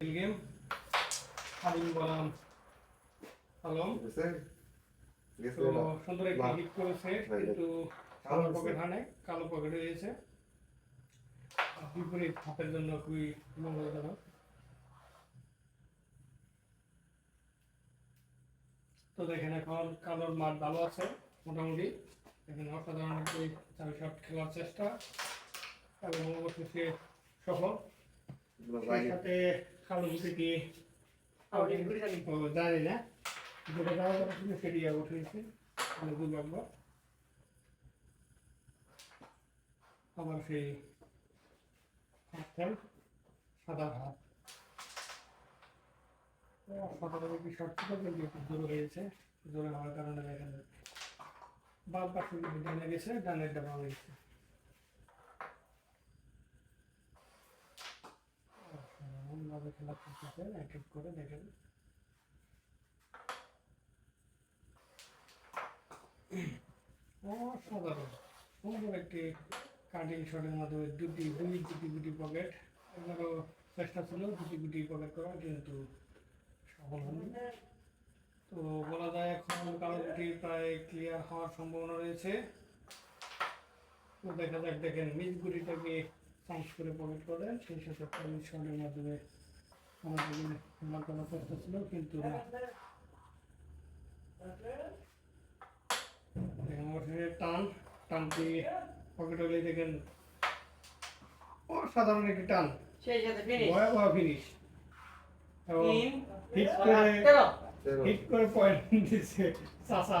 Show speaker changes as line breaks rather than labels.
Game Halim তো
এটা
সুন্দর একটি। হিট করেছে। কিন্তু
কালো
পকেট হানে কালো পকেট হয়েছে বিপরীত হাতের জন্য খুবই মঙ্গলজনক। তো দেখেন এখন কালোর মাঠ ভালো আছে মোটামুটি। এখানে অসাধারণ একটি চাবি শট খেলার চেষ্টা এবং অবশেষে সফল। সাথে কালো গুটি কি জানি না যেটা যাওয়া কথা ছিল সেটি আউট হয়েছে আমি দুর্ভাগ্য আবার সেই সাদা হাত তো অসাধারণ একটি শর্ট ছিল একটু জোরে হয়েছে জোরে হওয়ার কারণে ডানে গেছে ডানের ডাবা হয়েছে অসাধারণভাবে খেলা করতেছে এক এক করে দেখেন। অসাধারণ। সুন্দর একটি কাটিং শটের দুটি, দুই দুটি দুটি পকেট চেষ্টা ছিল দুটি দুটি পকেট করা কিন্তু সফল হয়নি। তো বলা যায় এখন গুটি প্রায় ক্লিয়ার হওয়ার সম্ভাবনা রয়েছে। তো দেখা যাক, দেখেন মিস গুটিটাকে চান্স করে পকেট করে সেই সাথে শটের মাধ্যমে খেলা করার চেষ্টা ছিল কিন্তু টান টানটি পকেট হলে দেখেন অসাধারণ একটি টান ভয়াবহ ফিনিশ এবং হিট করে। হিট করে পয়েন্ট দিচ্ছে চাষা